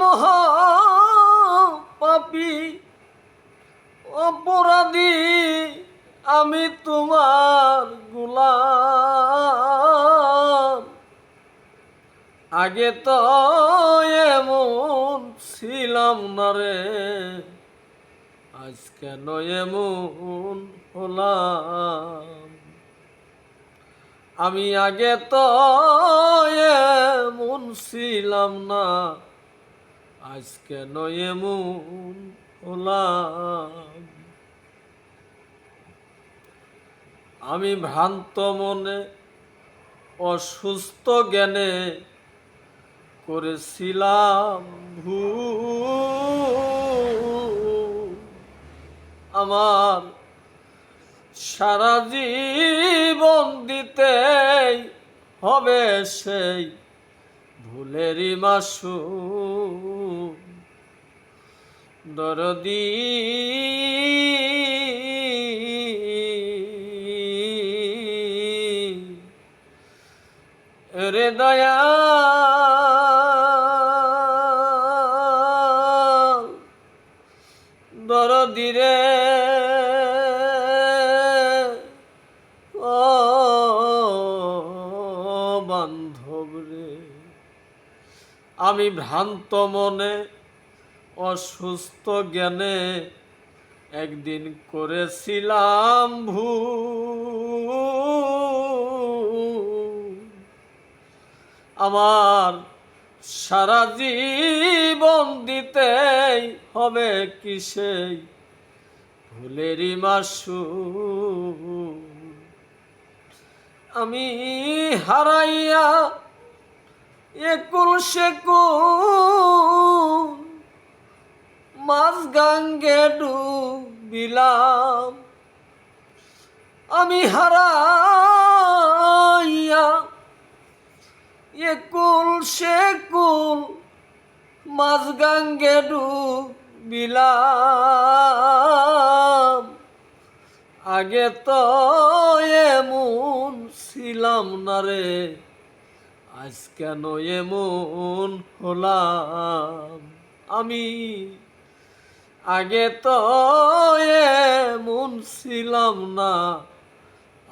মহা পাপি, অপরাধী, আমি তোমার গুলাম। আগে তো এমন ছিলাম না রে, আজ কেন এমন হলাম? আমি আগে তো এমন ছিলাম না আজ কেন এমন হলাম। আমি ভ্রান্ত মনে অসুস্থ জ্ঞানে করেছিলাম ভুল। আমার সারা জীবন দিতে হবে সেই ভুলেরই মাসু দরদি। রে দয়া দরদি রে। ও বান্ধব রে। আমি ভ্রান্ত মনে অসুস্থ জ্ঞানে একদিন করেছিলাম ভুল। আমার সারা জীবন দিতেই হবে কি সেই ভুলেরই মাসু আমি হারাইয়া একুল সেকুল মাছ গাঙ্গে ডুবিলাম। আমি হারাইয়া একুল সেকুল মাছ গাঙ্গে ডুবিলাম। আগে তো এমন ছিলাম না রে আজ কেন এমন হলাম? আমি আগে তো এমন ছিলাম না,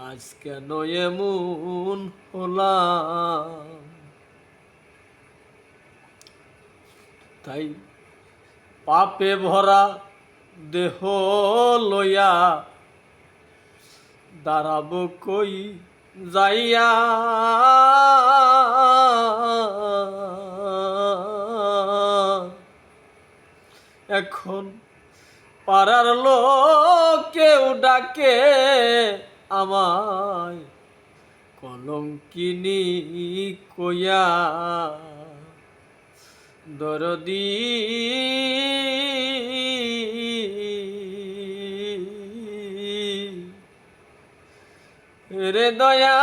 আজ কেন এমন হলাম? তাই পাপে ভরা দেহ লইয়া দাঁড়াবো কই যাইয়া? এখন পাড়ার লোক কেউ ডাকে আমায় কলঙ্কিনী কইয়া দরদি। রে দয়া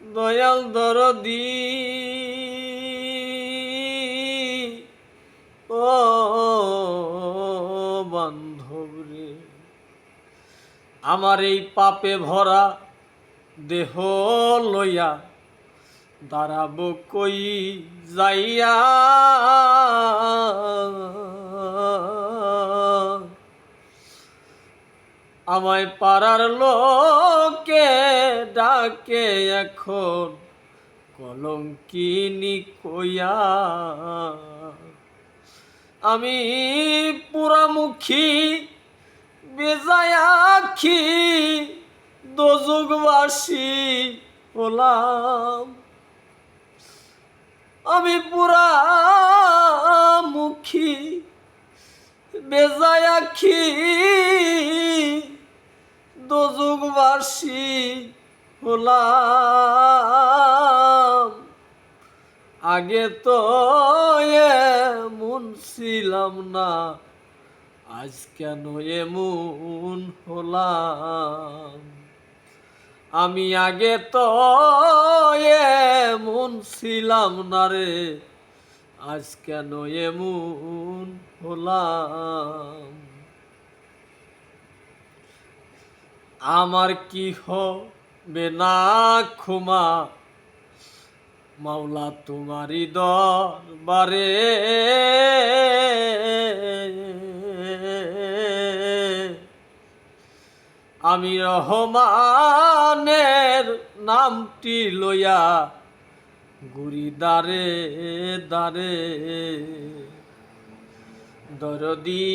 দয়াল দরদি। আমার এই পাপে ভরা দেহ লইয়া দাঁড়াব কই যাইয়া? আমায় পাড়ার লোকে ডাকে এখন, কলঙ্কিনী কইয়া। আমি পুরামুখী আখি দোজগবাসী হলাম। আমি পুরা মুখী, বেজায় আখি দোজগবাসী হলাম। আগে তো এমন ছিলাম না আজ কেন এমন হলাম? আমি আগে তো এমন ছিলাম না রে, আজ কেন এমন হলাম? আমার কি হবে না ক্ষমা? মাওলা তোমারই দরবারে। আমি রহমানের নামটি লইয়া গুরি দারে দারে দরদি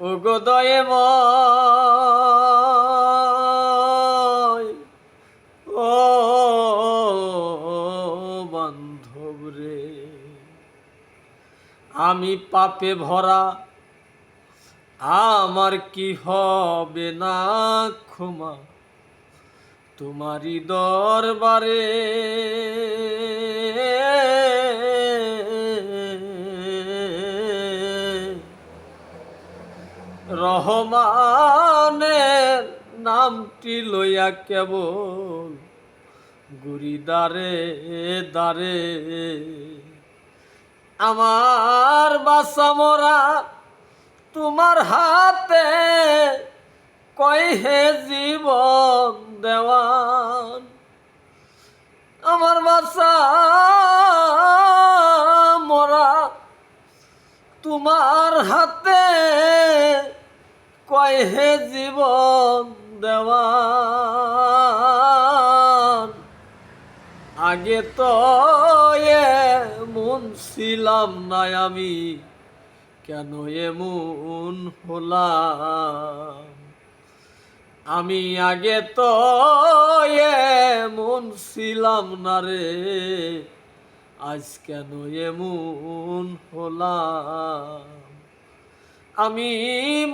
ও গোদয়ে ও বান্ধব রে আমি পাপে ভরা, আমার কি হবে না ক্ষমা? তোমারই দরবারে রহমানের নামটি লইয়া কেবল গুরি দারে দারে আমার বাসা মরা, তোমার হাতে কই হে জীবন দেওয়ান? আমার বাসা মরা, তোমার হাতে কয় হে জীবন দেওয়ান? আগে তো এমন ছিলাম না আমি, কেন এমন হলাম? আমি আগে তো এমন ছিলাম না রে, আজ কেন এমন হলাম? আমি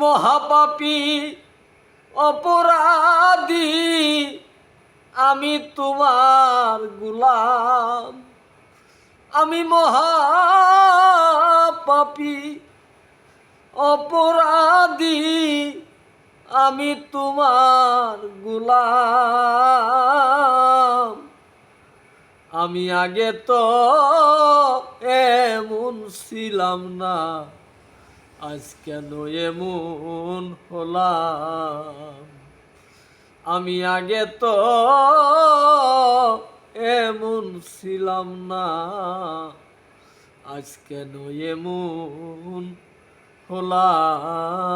মহাপাপী, অপরাধী, আমি তোমার গুলাম। আমি মহাপাপী, অপরাধী, আমি তোমার গুলাম। আমি আগে তো এমন ছিলাম না আজ কেন এমন হলাম। আমি আগে তো এমন ছিলাম না। আজ কেন এমন হলাম?